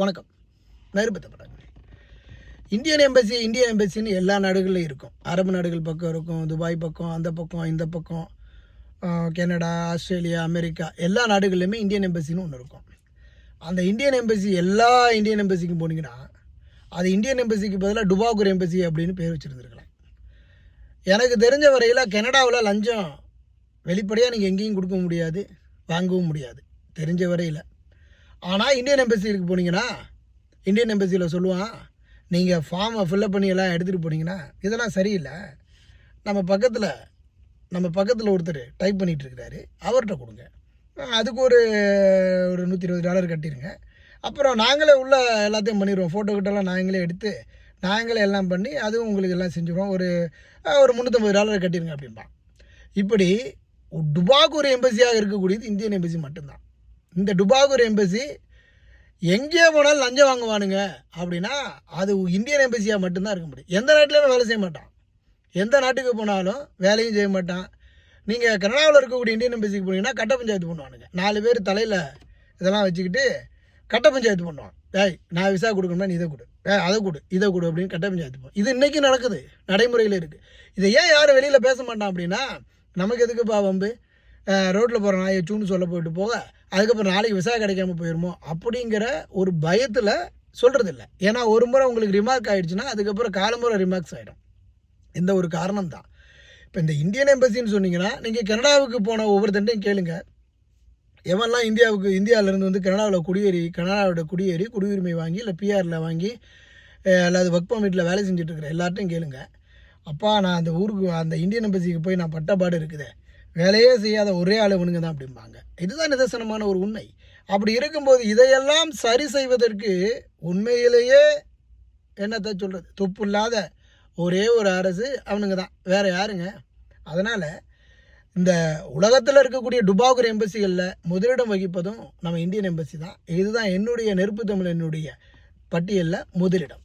வணக்கம். நெருப்பத்தப்பட்டாங்க Indian embassy Indian எம்பசின்னு எல்லா நாடுகளிலும் இருக்கும். அரபு நாடுகள் பக்கம் இருக்கும் துபாய் பக்கம் அந்த பக்கம் இந்த பக்கம் கனடா ஆஸ்திரேலியா அமெரிக்கா எல்லா நாடுகள்லையுமே இந்தியன் எம்பசின்னு ஒன்று இருக்கும். அந்த இந்தியன் எம்பசி எல்லா இந்தியன் எம்பசிக்கும் போனீங்கன்னா அது இந்தியன் எம்பசிக்கு பதிலாக டுபாகூர் எம்பசி அப்படின்னு பேர் வச்சுருந்துருக்கலாம். எனக்கு தெரிஞ்ச வரையில் கனடாவில் லஞ்சம் வெளிப்படையாக நீங்கள் எங்கேயும் கொடுக்க முடியாது வாங்கவும் முடியாது. தெரிஞ்ச வரையில். ஆனால் இந்தியன் எம்பசிக்கு போனீங்கன்னா இந்தியன் எம்பசியில் சொல்லுவான் நீங்கள் ஃபார்மை ஃபில்லப் பண்ணி எல்லாம் எடுத்துகிட்டு போனீங்கன்னா இதெல்லாம் சரியில்லை. நம்ம பக்கத்தில் நம்ம பக்கத்தில் ஒருத்தர் டைப் பண்ணிகிட்டு இருக்கிறாரு அவர்கிட்ட கொடுங்க. அதுக்கு ஒரு ஒரு நூற்றி இருபது டாலர் கட்டிடுங்க அப்புறம் நாங்களே உள்ள எல்லாத்தையும் பண்ணிடுவோம். ஃபோட்டோ கிட்டலாம் நாங்களே எடுத்து நாங்களே எல்லாம் பண்ணி அதுவும் உங்களுக்கு எல்லாம் செஞ்சுருவோம் ஒரு ஒரு முந்நூற்றம்பது டாலர் கட்டிடுங்க அப்படின்பான் இப்படி டுபாகூர் எம்பசியாக இருக்கக்கூடியது இந்தியன் எம்பசி மட்டும்தான். இந்த டுபாகூர் எம்பசி எங்கே போனாலும் லஞ்சம் வாங்குவானுங்க அப்படின்னா அது இந்தியன் எம்பசியாக மட்டும்தான் இருக்க முடியும். எந்த நாட்டிலையுமே வேலை செய்ய மாட்டான். எந்த நாட்டுக்கு போனாலும் வேலையும் செய்ய மாட்டான். நீங்கள் கனடாவில் இருக்கக்கூடிய இந்தியன் எம்பசிக்கு போனீங்கன்னா கட்ட பஞ்சாயத்து பண்ணுவானுங்க. நாலு பேர் தலையில் இதெல்லாம் வச்சுக்கிட்டு கட்ட பஞ்சாயத்து பண்ணுவான். ஏய் நான் விசா கொடுக்கணும்னா நீ இதை கொடு. ஏ அதை கொடு இதை கொடு அப்படின்னு கட்ட பஞ்சாயத்து பண்ணுவோம் இது இன்றைக்கி நடக்குது. நடைமுறையில் இருக்குது இதை ஏன் யாரும் வெளியில் பேச மாட்டான் அப்படின்னா நமக்கு எதுக்குப்பா வம்பு? ரோட்டில் போகிற நாயை சூன்னு சொல்ல போயிட்டு போக அதுக்கப்புறம் நாளைக்கு விசா கிடைக்காம போயிடுமோ அப்படிங்கிற ஒரு பயத்தில் சொல்கிறதில்ல ஏன்னா ஒரு முறை உங்களுக்கு ரிமார்க் ஆகிடுச்சுன்னா அதுக்கப்புறம் காலமுறை ரிமார்க்ஸ் ஆகிடும் இந்த ஒரு காரணம் தான் இப்போ இந்த இந்தியன் எம்பசின்னு சொன்னீங்கன்னா நீங்கள் கனடாவுக்கு போன ஒவ்வொருத்தண்டையும் கேளுங்க. எவன்லாம் இந்தியாவுக்கு இந்தியாவிலேருந்து வந்து கனடாவில் குடியேறி கனடாவோட குடியேறி குடியுரிமை வாங்கி இல்லை பிஆரில் வாங்கி அல்லது ஒர்க் பர்மிட்டில் வேலை செஞ்சுட்டு இருக்கிற எல்லார்ட்டையும் கேளுங்க. அப்பா நான் அந்த ஊருக்கு அந்த இந்தியன் எம்பசிக்கு போய் நான் பட்டப்பாடு இருக்குதே. வேலையே செய்யாத ஒரே ஆள் இவனுங்க தான் அப்படிம்பாங்க. இதுதான் நிதர்சனமான ஒரு உண்மை. அப்படி இருக்கும்போது இதையெல்லாம் சரி செய்வதற்கு உண்மையிலேயே என்னத்தை சொல்கிறது துப்பு இல்லாத ஒரே ஒரு அரசு அவனுங்க தான். வேறு யாருங்க? அதனால் இந்த உலகத்தில் இருக்கக்கூடிய டுபாகூர் எம்பசிகளில் முதலிடம் வகிப்பதும் நம்ம இந்தியன் எம்பசி தான். இதுதான் என்னுடைய நெருப்பு தமிழ் என்னுடைய பட்டியலில் முதலிடம்.